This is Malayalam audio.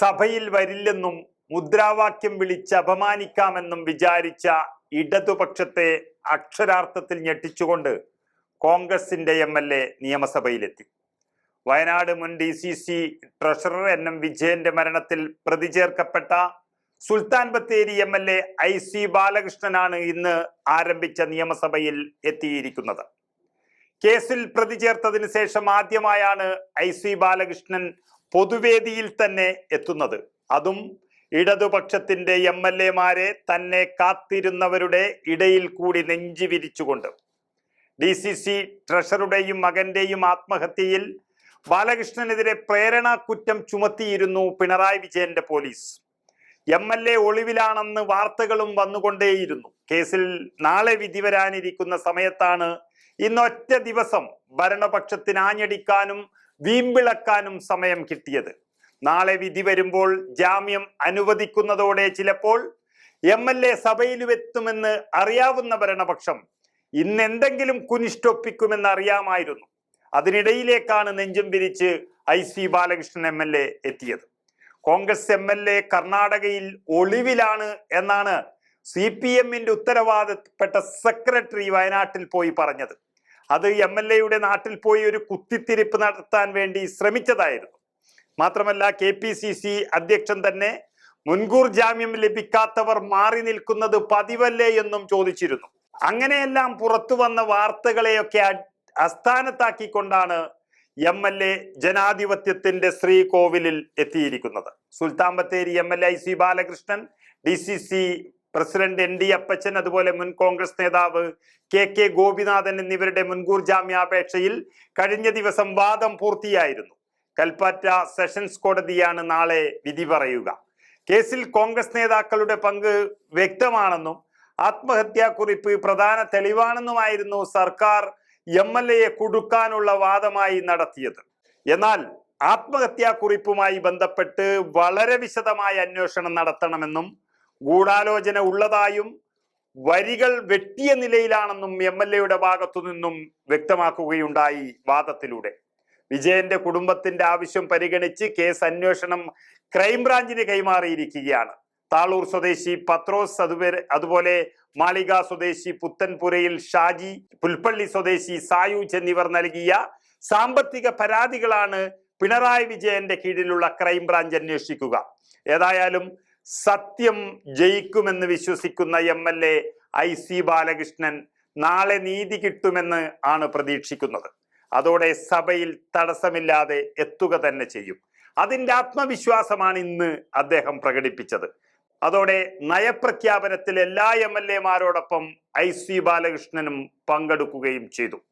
സഭയിൽ വരില്ലെന്നും മുദ്രാവാക്യം വിളിച്ച് അപമാനിക്കാമെന്നും വിചാരിച്ച ഇടതുപക്ഷത്തെ അക്ഷരാർത്ഥത്തിൽ ഞെട്ടിച്ചുകൊണ്ട് കോൺഗ്രസിന്റെ എം എൽ എ നിയമസഭയിലെത്തി. വയനാട് മുൻ D C C treasurer N M വിജയന്റെ മരണത്തിൽ പ്രതിചേർക്കപ്പെട്ട Sultan Bathery M L A I C ബാലകൃഷ്ണനാണ് ഇന്ന് ആരംഭിച്ച നിയമസഭയിൽ എത്തിയിരിക്കുന്നത്. കേസിൽ പ്രതി ചേർത്തതിന് ശേഷം ആദ്യമായാണ് ഐ സി ബാലകൃഷ്ണൻ പൊതുവേദിയിൽ തന്നെ എത്തുന്നത്. അതും ഇടതുപക്ഷത്തിന്റെ എം എൽ എമാരെ തന്നെ കാത്തിരുന്നവരുടെ ഇടയിൽ കൂടി നെഞ്ചി വിരിച്ചുകൊണ്ട്. ഡി സി സി ട്രഷറുടെയും മകന്റെയും ആത്മഹത്യയിൽ ബാലകൃഷ്ണനെതിരെ പ്രേരണ കുറ്റം ചുമത്തിയിരുന്നു പിണറായി വിജയന്റെ പോലീസ്. എം എൽ എ ഒളിവിലാണെന്ന് വാർത്തകളും വന്നുകൊണ്ടേയിരുന്നു. കേസിൽ നാളെ വിധി വരാനിരിക്കുന്ന സമയത്താണ് ഇന്നൊറ്റ ദിവസം ഭരണപക്ഷത്തിന് ആഞ്ഞടിക്കാനും വീമ്പിളക്കാനും സമയം കിട്ടിയത്. നാളെ വിധി വരുമ്പോൾ ജാമ്യം അനുവദിക്കുന്നതോടെ ചിലപ്പോൾ എം എൽ എ സഭയിലുമെത്തുമെന്ന് അറിയാവുന്ന ഭരണപക്ഷം ഇന്ന് എന്തെങ്കിലും കുനിഷ്ടൊപ്പിക്കുമെന്ന് അറിയാമായിരുന്നു. അതിനിടയിലേക്കാണ് നെഞ്ചും പിരിച്ച് I C Balakrishnan M L A എത്തിയത്. കോൺഗ്രസ് എം എൽ എ കർണാടകയിൽ ഒളിവിലാണ് എന്നാണ് സി പി എമ്മിന്റെ ഉത്തരവാദപ്പെട്ട സെക്രട്ടറി വയനാട്ടിൽ പോയി പറഞ്ഞത്. അത് എം എൽ എയുടെ നാട്ടിൽ പോയി ഒരു കുത്തിത്തിരിപ്പ് നടത്താൻ വേണ്ടി ശ്രമിച്ചതായിരുന്നു. മാത്രമല്ല കെ പി സി സി അധ്യക്ഷൻ തന്നെ മുൻകൂർ ജാമ്യം ലഭിക്കാത്തവർ മാറി നിൽക്കുന്നത് പതിവല്ലേ എന്നും ചോദിച്ചിരുന്നു. അങ്ങനെയെല്ലാം പുറത്തു വന്ന വാർത്തകളെയൊക്കെ അസ്ഥാനത്താക്കിക്കൊണ്ടാണ് എം എൽ എ ജനാധിപത്യത്തിന്റെ ശ്രീകോവിലിൽ എത്തിയിരിക്കുന്നത്. Sultan Bathery M L A C Balakrishnan D C C president N D Appachan അതുപോലെ മുൻ കോൺഗ്രസ് നേതാവ് കെ കെ ഗോപിനാഥൻ എന്നിവരുടെ മുൻകൂർ ജാമ്യാപേക്ഷയിൽ കഴിഞ്ഞ ദിവസം വാദം പൂർത്തിയായിരുന്നു. കൽപ്പറ്റ സെഷൻസ് കോടതിയാണ് നാളെ വിധി പറയുക. കേസിൽ കോൺഗ്രസ് നേതാക്കളുടെ പങ്ക് വ്യക്തമാണെന്നും ആത്മഹത്യാക്കുറിപ്പ് പ്രധാന തെളിവാണെന്നുമായിരുന്നു സർക്കാർ എം എൽ എയെ കൊടുക്കാനുള്ള വാദമായി നടത്തിയത്. എന്നാൽ ആത്മഹത്യാക്കുറിപ്പുമായി ബന്ധപ്പെട്ട് വളരെ വിശദമായ അന്വേഷണം നടത്തണമെന്നും ഗൂഢാലോചന ഉള്ളതായും വരികൾ വെട്ടിയ നിലയിലാണെന്നും എം എൽ എയുടെ ഭാഗത്തു നിന്നും വ്യക്തമാക്കുകയുണ്ടായി വാദത്തിലൂടെ. വിജയന്റെ കുടുംബത്തിന്റെ ആവശ്യം പരിഗണിച്ച് കേസ് അന്വേഷണം ക്രൈംബ്രാഞ്ചിന് കൈമാറിയിരിക്കുകയാണ്. താളൂർ സ്വദേശി പത്രോസ് അതുവരെ അതുപോലെ മാളിക സ്വദേശി പുത്തൻപുരയിൽ ഷാജി പുൽപ്പള്ളി സ്വദേശി സായൂജ് എന്നിവർ നൽകിയ സാമ്പത്തിക പരാതികളാണ് പിണറായി വിജയന്റെ കീഴിലുള്ള ക്രൈംബ്രാഞ്ച് അന്വേഷിക്കുക. ഏതായാലും സത്യം ജയിക്കുമെന്ന് വിശ്വസിക്കുന്ന M L A I C Balakrishnan നാളെ നീതി കിട്ടുമെന്ന് ആണ് പ്രതീക്ഷിക്കുന്നത്. അതോടെ സഭയിൽ തടസ്സമില്ലാതെ എത്തുക തന്നെ ചെയ്യും. അതിന്റെ ആത്മവിശ്വാസമാണ് ഇന്ന് അദ്ദേഹം പ്രകടിപ്പിച്ചത്. അതോടെ നയപ്രഖ്യാപനത്തിൽ എല്ലാ എം എൽ എമാരോടൊപ്പം ഐ സി ബാലകൃഷ്ണനും പങ്കെടുക്കുകയും ചെയ്തു.